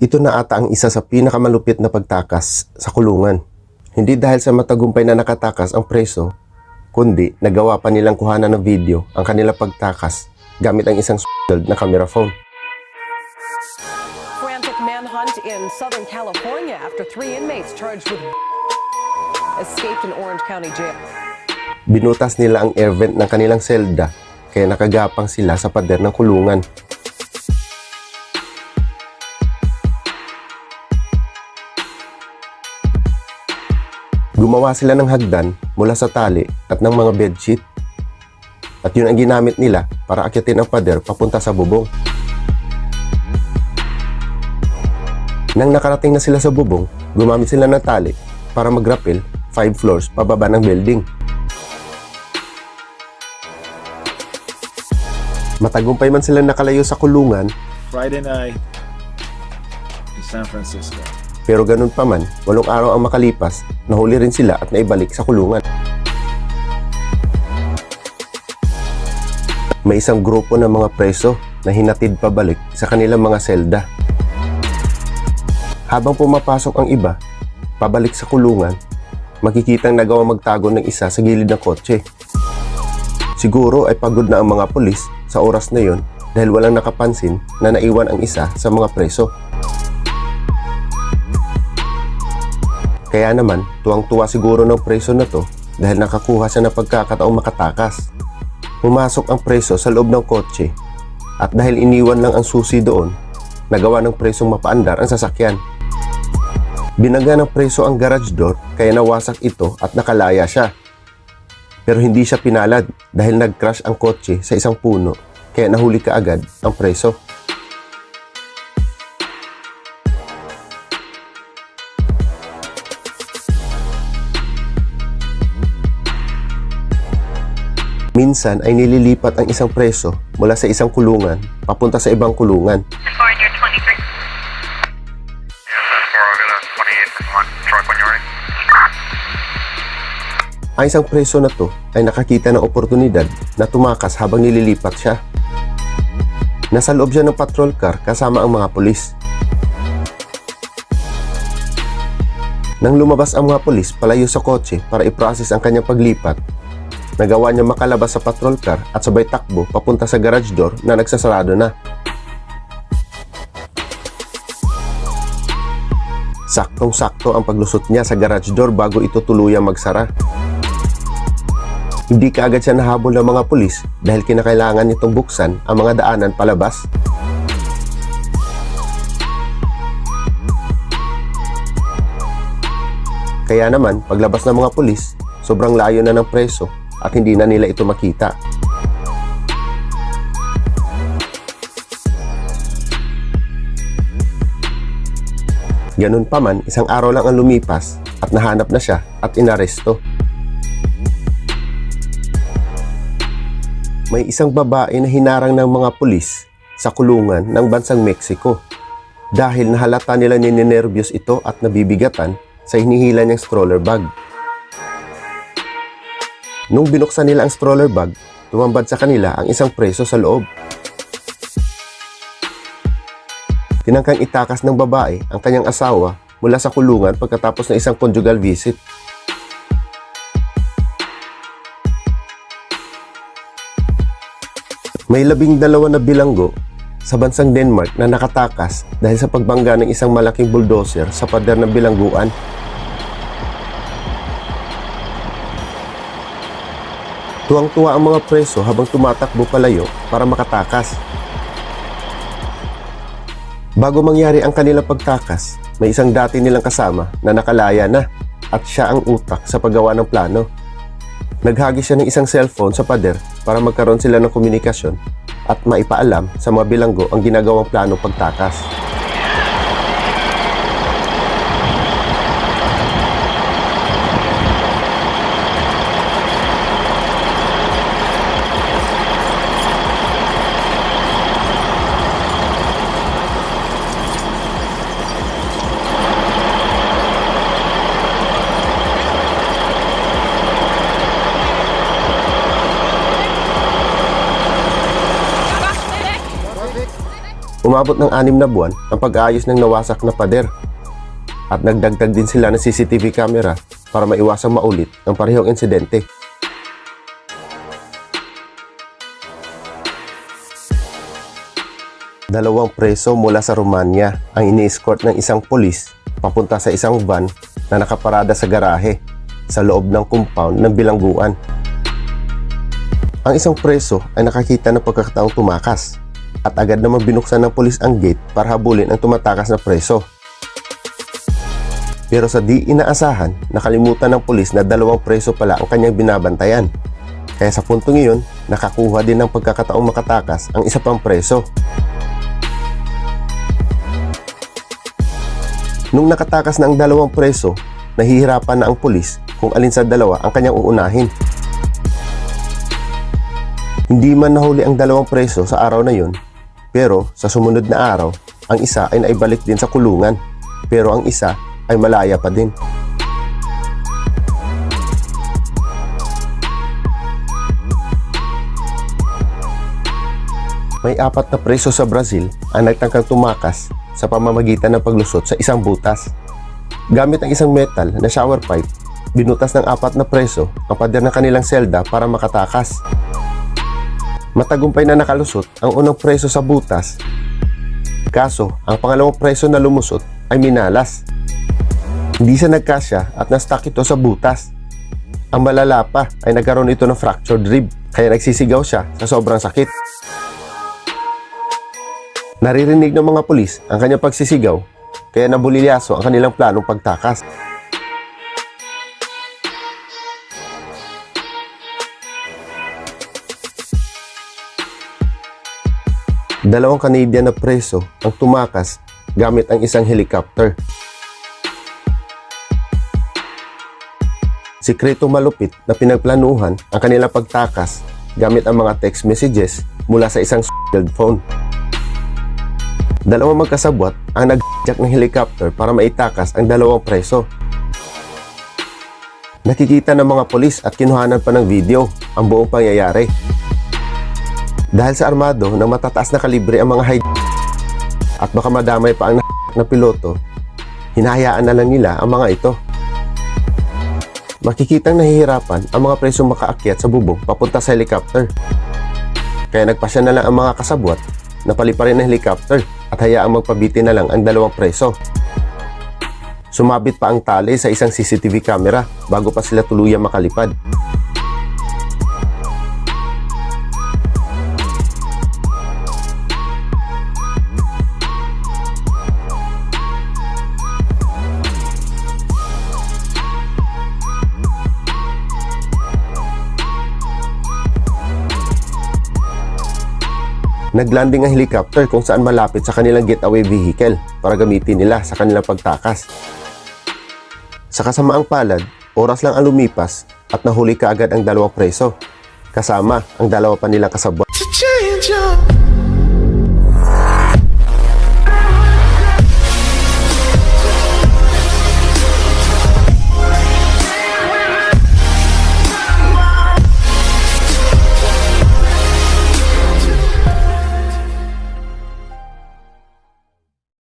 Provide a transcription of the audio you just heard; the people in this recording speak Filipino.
Ito na ata ang isa sa pinakamalupit na pagtakas sa kulungan. Hindi dahil sa matagumpay na nakatakas ang preso, kundi nagawa pa nilang kuhanan ng video ang kanilang pagtakas gamit ang isang s***ed na camera phone. Frantic manhunt in Southern California after three inmates charged with escaped in Orange County Jail. Binutas nila ang air vent ng kanilang selda kaya nakagapang sila sa pader ng kulungan. Gumawa sila ng hagdan mula sa tali at ng mga bedsheet. At yun ang ginamit nila para akyatin ang pader papunta sa bubong. Nang nakarating na sila sa bubong, gumamit sila ng tali para mag-rappel 5 floors pababa ng building. Matagumpay man sila nakalayo sa kulungan, Friday night in San Francisco. Pero ganun pa man, walong araw ang makalipas, nahuli rin sila at naibalik sa kulungan. May isang grupo ng mga preso na hinatid pabalik sa kanilang mga selda. Habang pumapasok ang iba, pabalik sa kulungan, makikitang nagawa magtago ng isa sa gilid ng kotse. Siguro ay pagod na ang mga pulis sa oras na yon dahil walang nakapansin na naiwan ang isa sa mga preso. Kaya naman, tuwang-tuwa siguro ng preso na to dahil nakakuha siya ng pagkakataong makatakas. Pumasok ang preso sa loob ng kotse at dahil iniwan lang ang susi doon, nagawa ng presong mapaandar ang sasakyan. Binaga ng preso ang garage door kaya nawasak ito at nakalaya siya. Pero hindi siya pinalad dahil nag-crash ang kotse sa isang puno kaya nahuli kaagad ang preso. Minsan ay nililipat ang isang preso mula sa isang kulungan papunta sa ibang kulungan. Foreigner 23. Yes, that's 4 I'll get a 28 truck when you're ready. Ang isang preso na to ay nakakita ng oportunidad na tumakas habang nililipat siya. Nasa loob siya ng patrol car kasama ang mga pulis. Nang lumabas ang mga pulis palayo sa kotse para i-process ang kanyang paglipat, nagawa niya makalabas sa patrol car at sabay takbo papunta sa garage door na nagsasarado na. Saktong-sakto ang paglusot niya sa garage door bago ito tuluyang magsara. Hindi kaagad siya nahabol ng mga pulis dahil kinakailangan nitong buksan ang mga daanan palabas. Kaya naman, paglabas ng mga pulis, sobrang layo na ng preso at hindi na nila ito makita. Ganun pa man, isang araw lang ang lumipas at nahanap na siya at inaresto. May isang babae na hinarang ng mga pulis sa kulungan ng bansang Mexico dahil nahalata nila ninenervyos ito at nabibigatan sa hinihila niyang stroller bag. Nung binuksan nila ang stroller bag, tumambad sa kanila ang isang preso sa loob. Tinangkang itakas ng babae ang kanyang asawa mula sa kulungan pagkatapos ng isang conjugal visit. May labing dalawa na bilanggo sa bansang Denmark na nakatakas dahil sa pagbangga ng isang malaking bulldozer sa pader ng bilangguan. Tuwang-tuwa ang mga preso habang tumatakbo palayo para makatakas. Bago mangyari ang kanilang pagtakas, may isang dati nilang kasama na nakalaya na at siya ang utak sa paggawa ng plano. Naghagi siya ng isang cellphone sa pader para magkaroon sila ng komunikasyon at maipaalam sa mga bilanggo ang ginagawang plano pagtakas. Umabot ng anim na buwan ang pag-aayos ng nawasak na pader. At nagdagdag din sila ng CCTV camera para maiwasang maulit ang parehong insidente. Dalawang preso mula sa Romania ang ini-escort ng isang polis papunta sa isang van na nakaparada sa garahe sa loob ng compound ng bilangguan. Ang isang preso ay nakakita ng pagkakataong tumakas at agad naman binuksan ng polis ang gate para habulin ang tumatakas na preso. Pero sa di inaasahan, nakalimutan ng polis na dalawang preso pala ang kanyang binabantayan. Kaya sa puntong iyon, nakakuha din ng pagkakataong makatakas ang isa pang preso. Nung nakatakas na ang dalawang preso, nahihirapan na ang pulis kung alin sa dalawa ang kanyang uunahin. Hindi man nahuli ang dalawang preso sa araw na yun, pero sa sumunod na araw, ang isa ay naibalik din sa kulungan, pero ang isa ay malaya pa din. May apat na preso sa Brazil ang nagtangkang tumakas sa pamamagitan ng paglusot sa isang butas. Gamit ang isang metal na shower pipe, binutas ng apat na preso ang pader ng kanilang selda para makatakas. Matagumpay na nakalusot ang unang preso sa butas. Kaso, ang pangalawang preso na lumusot ay minalas. Hindi siya nagkasya at na-stuck ito sa butas. Ang malala pa ay nagkaroon ito ng fractured rib kaya nagsisigaw siya sa sobrang sakit. Naririnig ng mga pulis ang kanyang pagsisigaw kaya nabulilyaso ang kanilang planong pagtakas. Dalawang Canadian na preso ang tumakas gamit ang isang helicopter. Sikreto malupit na pinagplanuhan ang kanilang pagtakas gamit ang mga text messages mula sa isang phone. Dalawang magkasabwat ang nag-jack ng helicopter para maitakas ang dalawang preso. Nakikita ng mga polis at kinuhanan pa ng video ang buong pangyayari. Dahil sa armado ng matataas na kalibre ang mga high at baka madamay pa ang na piloto, hinahayaan na lang nila ang mga ito. Makikitang nahihirapan ang mga presong makaakyat sa bubong papunta sa helicopter. Kaya nagpasya na lang ang mga kasabwat na paliparin ng helicopter at hayaang magpabiti na lang ang dalawang preso. Sumabit pa ang tali sa isang CCTV camera bago pa sila tuluyang makalipad. Naglanding ang helicopter kung saan malapit sa kanilang getaway vehicle para gamitin nila sa kanilang pagtakas. Sa kasamaang palad, oras lang ang lumipas at nahuli kaagad ang dalawang preso, kasama ang dalawa pa nilang kasabwat.